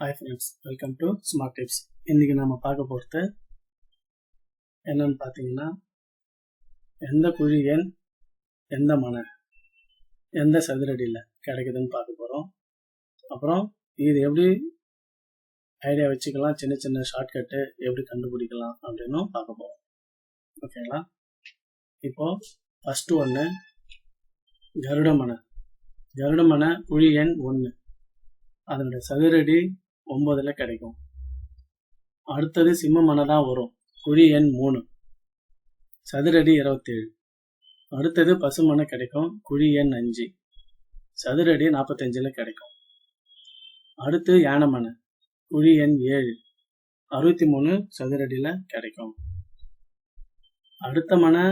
Hi friends welcome to smart tips இன்றைக்கி நம்ம பார்க்க போகிறது என்னன்னு பார்த்தீங்கன்னா எந்த குழி எண் எந்த மனை எந்த சதுரடியில் கிடைக்குதுன்னு பார்க்க போகிறோம் அப்புறம் இது எப்படி ஐடியா வச்சுக்கலாம் சின்ன சின்ன ஷார்ட்கட்டு எப்படி கண்டுபிடிக்கலாம் அப்படின்னும் பார்க்க போகிறோம் ஓகேங்களா இப்போது ஃபஸ்ட்டு ஒன்று கருட கருடமனை கருடமனை குழி எண் ஒன்று அதனுடைய சதுரடி ஒன்பதுல கிடைக்கும். அடுத்தது சிம்ம மனை தான் வரும். குழி எண் மூணு. சதுரடி இருபத்தேழு. அடுத்தது பசுமனை கிடைக்கும். குழி எண் அஞ்சு. சதுரடி நாற்பத்தஞ்சில் கிடைக்கும். அடுத்து யானைமனை. குழி எண் ஏழு. அறுபத்தி மூணு சதுரடியில் கிடைக்கும். அடுத்த மனை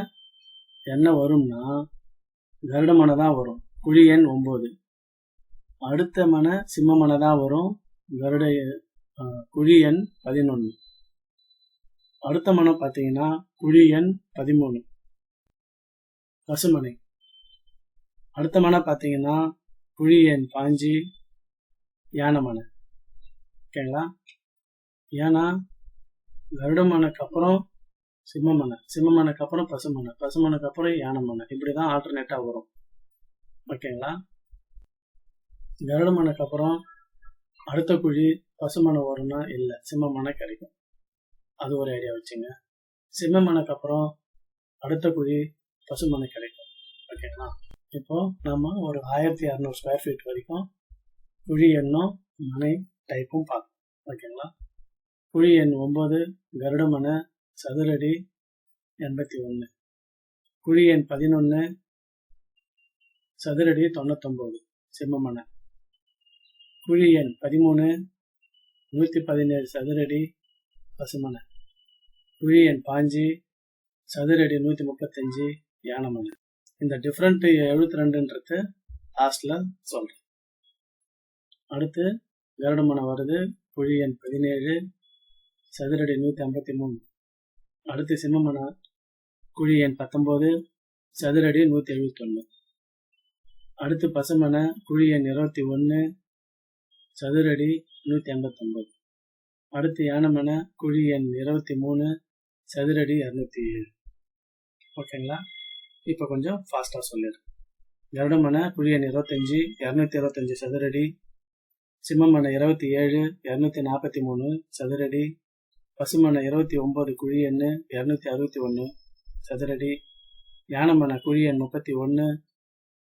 என்ன வரும்னா கருட மனை தான் வரும். குழி எண் ஒம்பது. அடுத்த மனை சிம்ம மனை தான் வரும். இவருடைய குழி எண் பதினொன்று அடுத்த மனம் பார்த்தீங்கன்னா குழி எண் பதிமூணு. பசுமனை. அடுத்த மனம் பார்த்தீங்கன்னா குழி எண் பாஞ்சு யானமனை ஓகேங்களா? ஏன்னா கருட மனைக்கு அப்புறம் சிம்மமனை மனை. அப்புறம் பசுமனை பசுமனைக்கு அப்புறம் யானை மனை. இப்படி தான் ஆல்டர்னேட்டாக வரும். ஓகேங்களா? கருடமனைக்கு அப்புறம் அடுத்த குழி பசுமனை வரும்னா இல்லை சிம்மமனை கிடைக்கும். அது ஒரு ஐடியா வச்சுங்க. சிம்மமனைக்கு அப்புறம் அடுத்த குழி பசுமனை கிடைக்கும். ஓகேங்களா இப்போ நம்ம ஒரு ஆயிரத்தி இரநூறு ஸ்கொயர் ஃபீட் வரைக்கும் குழி எண்ணும் மனை டைப்பும் பார்க்கணும் ஓகேங்களா குழி எண் ஒம்பது கருடமனை சதுரடி எண்பத்தி ஒன்று குழி எண் பதினொன்று சதுரடி தொண்ணூத்தொம்பது சிம்மமனை. குழி எண் பதிமூணு நூற்றி பதினேழு சதுரடி பசுமலை குழி எண் பாஞ்சு சதுரடி நூற்றி முப்பத்தஞ்சு யானமலை இந்த டிஃப்ரெண்ட் எழுபத்தி ரெண்டுன்றத லாஸ்டில் சொல்கிறேன் அடுத்து கருடமனை வருது குழி எண் பதினேழு சதுரடி நூற்றி ஐம்பத்தி மூணு அடுத்து சிம்மமனை குழி எண் பத்தொம்போது சதுரடி நூற்றி எழுபத்தொன்று அடுத்து பசுமனை குழி எண் இருபத்தி ஒன்று சதுரடி நூற்றி ஐம்பத்தொம்பது அடுத்து யானமன குழி எண் இருபத்தி மூணு சதுரடி இரநூத்தி ஏழு. ஓகேங்களா? இப்போ கொஞ்சம் ஃபாஸ்ட்டாக சொல்லிடுறேன் கருடமன குழி எண் இருபத்தஞ்சி இரநூத்தி இருபத்தஞ்சி சதுரடி. சிம்மமன இருபத்தி ஏழு இரநூத்தி நாற்பத்தி மூணு சதுரடி. பசுமன இருபத்தி ஒம்பது குழி எண் இரநூத்தி அறுபத்தி ஒன்று சதுரடி. யானமன குழி எண் முப்பத்தி ஒன்று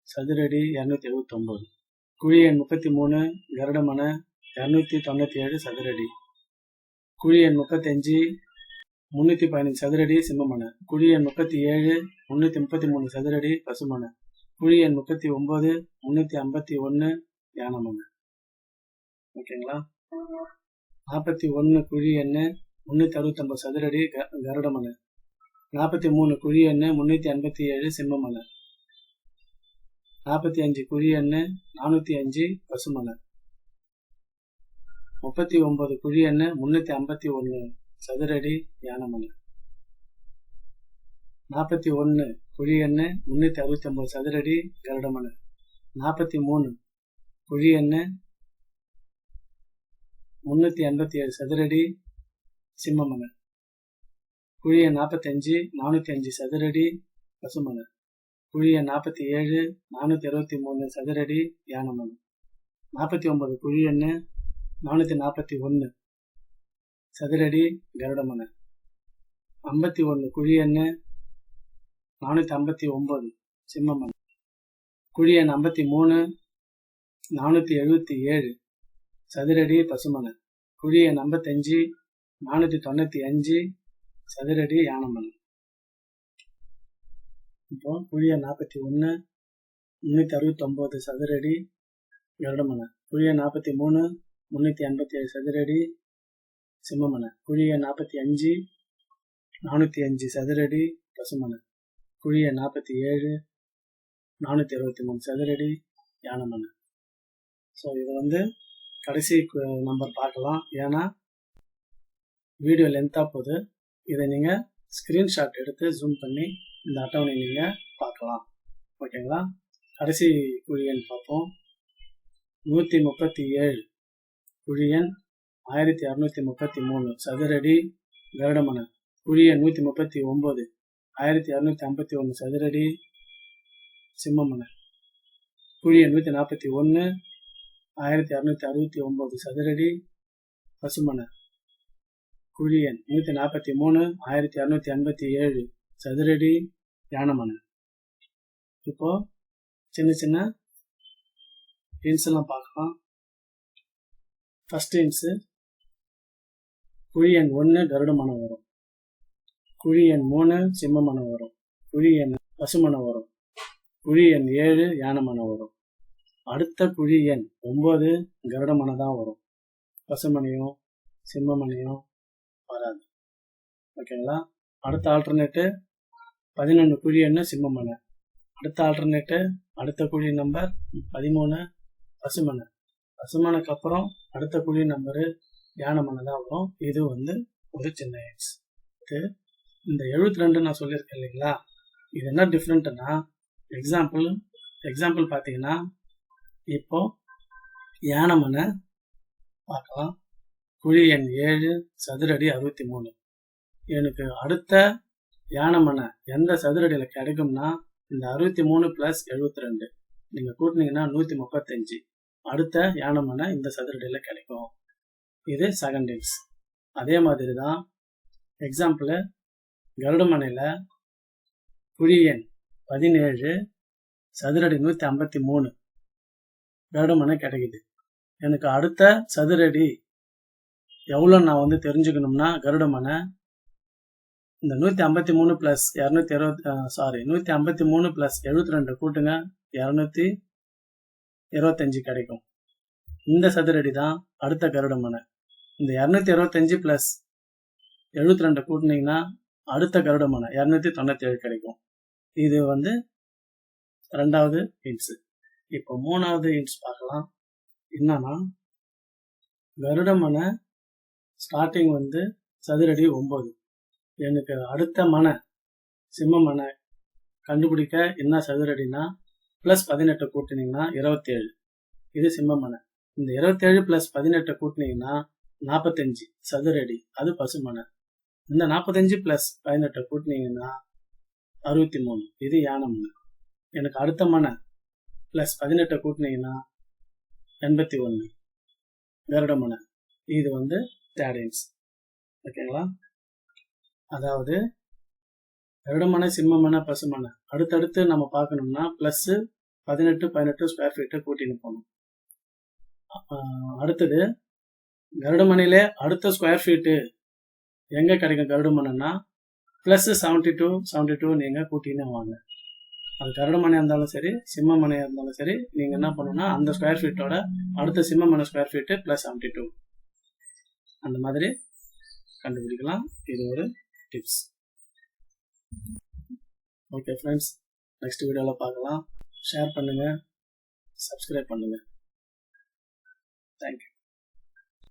சதுரடி இரநூத்தி எழுபத்தொம்போது குழி எண் முப்பத்தி மூணு கருடமன இரநூத்தி தொண்ணூற்றி ஏழு சதுரடி. குழி எண் முப்பத்தஞ்சு முந்நூற்றி பதினஞ்சு சதுரடி சிம்மமனை. குழி எண் முப்பத்தி ஏழு முந்நூற்றி முப்பத்தி மூணு சதுரடி பசுமனை. குழி எண் முப்பத்தி ஒம்பது முந்நூற்றி ஐம்பத்தி ஒன்று யானமனை. ஓகேங்களா? நாற்பத்தி ஒன்று குழி முன்னூத்தி முந்நூற்றி அறுபத்தொம்பது சதுரடி க நாற்பத்தி மூணு குழி எண் முந்நூற்றி ஐம்பத்தி ஏழு சிம்மமலை நாற்பத்தி அஞ்சு குழி எண் நானூற்றி அஞ்சு பசுமலர் முப்பத்தி ஒன்பது குழி எண் முந்நூற்றி ஐம்பத்தி ஒன்று சதுரடி யானமலர் நாற்பத்தி ஒன்று குழி எண் முந்நூற்றி அறுபத்தி ஒம்பது சதுரடி கருடமலர் நாற்பத்தி மூணு குழி எண் முந்நூற்றி எண்பத்தி ஏழு சதுரடி சிம்மமலர் குழிய நாற்பத்தஞ்சு நானூற்றி அஞ்சு சதுரடி பசுமலர் குழி எண் நாற்பத்தி ஏழு நானூற்றி இருபத்தி மூணு சதுரடி யானமனை நாற்பத்தி ஒன்பது குழி எண் நானூற்றி நாற்பத்தி ஒன்று சதுரடி கருடமனை. ஐம்பத்தி ஒன்று குழி எண் நானூற்றி ஐம்பத்தி ஒம்பது சிம்மமன். குழி எண் ஐம்பத்தி மூணு நானூற்றி எழுபத்தி ஏழு சதுரடி பசுமனை. குழி எண் ஐம்பத்தஞ்சு நானூற்றி தொண்ணூற்றி அஞ்சு சதுரடி யானமனை. இப்போ குழிய நாற்பத்தி ஒன்று முந்நூற்றி அறுபத்தொம்போது சதுரடி கருடமனை குழி நாற்பத்தி மூணு முந்நூற்றி எண்பத்தி ஏழு சதுரடி சிம்மமனை. குழிய நாற்பத்தி அஞ்சு நானூற்றி அஞ்சு சதுரடி பசுமனை. குழிய நாற்பத்தி ஏழு நானூற்றி அறுபத்தி மூணு சதுரடி யானமனை. ஸோ இது வந்து கடைசி நம்பர் பார்க்கலாம். ஏன்னா வீடியோ லென்த்தாக போகுது. இதை நீங்கள் ஸ்க்ரீன்ஷாட் எடுத்து ஜூம் பண்ணி இந்த அட்டவணை நீங்கள் பார்க்கலாம். ஓகேங்களா? கடைசி குழி எண் பார்ப்போம். நூற்றி முப்பத்தி ஏழு. குழி எண் ஆயிரத்தி அறுநூத்தி முப்பத்தி மூணு. சதுரடி கருடமன குழி எண் நூற்றி முப்பத்தி ஒம்பது ஆயிரத்தி அறுநூத்தி ஐம்பத்தி ஒன்று சதுரடி சிம்மமன குழி எண் நூற்றி நாற்பத்தி ஒன்று ஆயிரத்தி அறுநூத்தி அறுபத்தி ஒம்பது சதுரடி பசுமன குழி எண் நூற்றி நாற்பத்தி மூணு. ஆயிரத்தி அறுநூத்தி எண்பத்தி ஏழு. சதுரடி யானமன இப்போ சின்ன சின்ன ஹின்ஸ் எல்லாம் பார்க்கலாம். ஃபர்ஸ்ட் ஹின்ஸு குழி எண் ஒன்று கருடமனம் வரும். குழி எண் மூணு சிம்மமனம் வரும். குழி எண் பசுமனம் வரும். குழி எண் ஏழு யானமனம் வரும். அடுத்த குழி எண் ஒன்பது மனம் தான் வரும். பசுமனையும் சிம்மமனையும் வராது. ஓகேங்களா? அடுத்த ஆல்டர்னேட்டு பதினொன்று குழி எண்ணெய் சிம்மமனை? அடுத்த ஆல்டர்னேட்டு அடுத்த குழி நம்பர் பதிமூணு பசுமனை. பசுமனுக்கு அப்புறம் அடுத்த குழி நம்பரு யானமனை தான் வரும். இது வந்து ஒரு சின்ன எக்ஸ் இது இந்த எழுபத்தி ரெண்டு நான் சொல்லியிருக்கேன் இல்லைங்களா? இது என்ன டிஃப்ரெண்ட்டுன்னா எக்ஸாம்பிள் எக்ஸாம்பிள் பார்த்தீங்கன்னா இப்போ யானமனை பார்க்கலாம். குழி எண் ஏழு சதுரடி அறுபத்தி மூணு. எனக்கு அடுத்த யானமனை எந்த சதுரடியில் கிடைக்கும்னா இந்த அறுபத்தி மூணு ப்ளஸ் எழுபத்தி ரெண்டு நீங்கள் கூட்டினீங்கன்னா நூற்றி முப்பத்தஞ்சு. அடுத்த யானை மனை இந்த சதுரடியில் கிடைக்கும். இது செகண்ட் இன்ஸ் அதே மாதிரி தான் எக்ஸாம்பிள் கருடமனையில் குழி எண் பதினேழு சதுரடி நூற்றி ஐம்பத்தி மூணு கருடமனை கிடைக்குது. எனக்கு அடுத்த சதுரடி எவ்வளோ நான் வந்து தெரிஞ்சுக்கணும்னா கருடமனை இந்த நூற்றி ஐம்பத்தி மூணு ப்ளஸ் இரநூத்தி இருபத்தி சாரி நூற்றி ஐம்பத்தி மூணு ப்ளஸ் எழுபத்தி ரெண்டு கூட்டுங்க. இரநூத்தி இருபத்தஞ்சு கிடைக்கும். இந்த சதுரடி தான் அடுத்த கருடமனை இந்த இரநூத்தி இருபத்தஞ்சு ப்ளஸ் எழுபத்தி ரெண்டு கூட்டினீங்கன்னா அடுத்த கருட மனை இரநூத்தி தொண்ணூற்றி ஏழு கிடைக்கும். இது வந்து ரெண்டாவது இன்ஸ் இப்போ மூணாவது இன்ஸ் பார்க்கலாம். என்னன்னா கருடமனை ஸ்டார்டிங் வந்து சதுரடி ஒம்பது. எனக்கு அடுத்த மனை சிம்ம மனை கண்டுபிடிக்க என்ன சதுரடினா ப்ளஸ் பதினெட்டு கூட்டினீங்கன்னா இருபத்தேழு. இது சிம்ம மனை. இந்த இருபத்தேழு ப்ளஸ் பதினெட்டு கூட்டினீங்கன்னா நாற்பத்தஞ்சு சதுரடி. அது பசுமனை இந்த நாற்பத்தஞ்சு ப்ளஸ் பதினெட்டை கூட்டினீங்கன்னா அறுபத்தி மூணு இது யானை மனை. எனக்கு அடுத்த மனை ப்ளஸ் பதினெட்டை கூட்டினீங்கன்னா எண்பத்தி ஒன்று கருட மனை. இது வந்து தேடைன்ஸ் ஓகேங்களா? அதாவது கருடமனை சிம்மமான பசுமனை. அடுத்தடுத்து நம்ம பார்க்கணும்னா ப்ளஸ்ஸு பதினெட்டு பதினெட்டு ஸ்கொயர் ஃபீட்டு கூட்டின்னு போகணும். அடுத்தது கருடமனையிலே அடுத்த ஸ்கொயர் ஃபீட்டு எங்கே கிடைக்கும் கருடமனைன்னா plus seventy two seventy two நீங்கள் கூட்டின்னு வாங்க. அது கருடமனையாக இருந்தாலும் சரி சிம்மமனையாக இருந்தாலும் சரி நீங்கள் என்ன பண்ணணும்னா அந்த ஸ்கொயர் ஃபீட்டோட அடுத்த சிம்மமனை square feet plus seventy two அந்த மாதிரி கண்டுபிடிக்கலாம். இது ஒரு டிப்ஸ் ஓகே ஃப்ரெண்ட்ஸ் நெக்ஸ்ட் வீடியோவில் பார்க்கலாம். ஷேர் பண்ணுங்கள் சப்ஸ்கிரைப் பண்ணுங்கள் தேங்க்யூ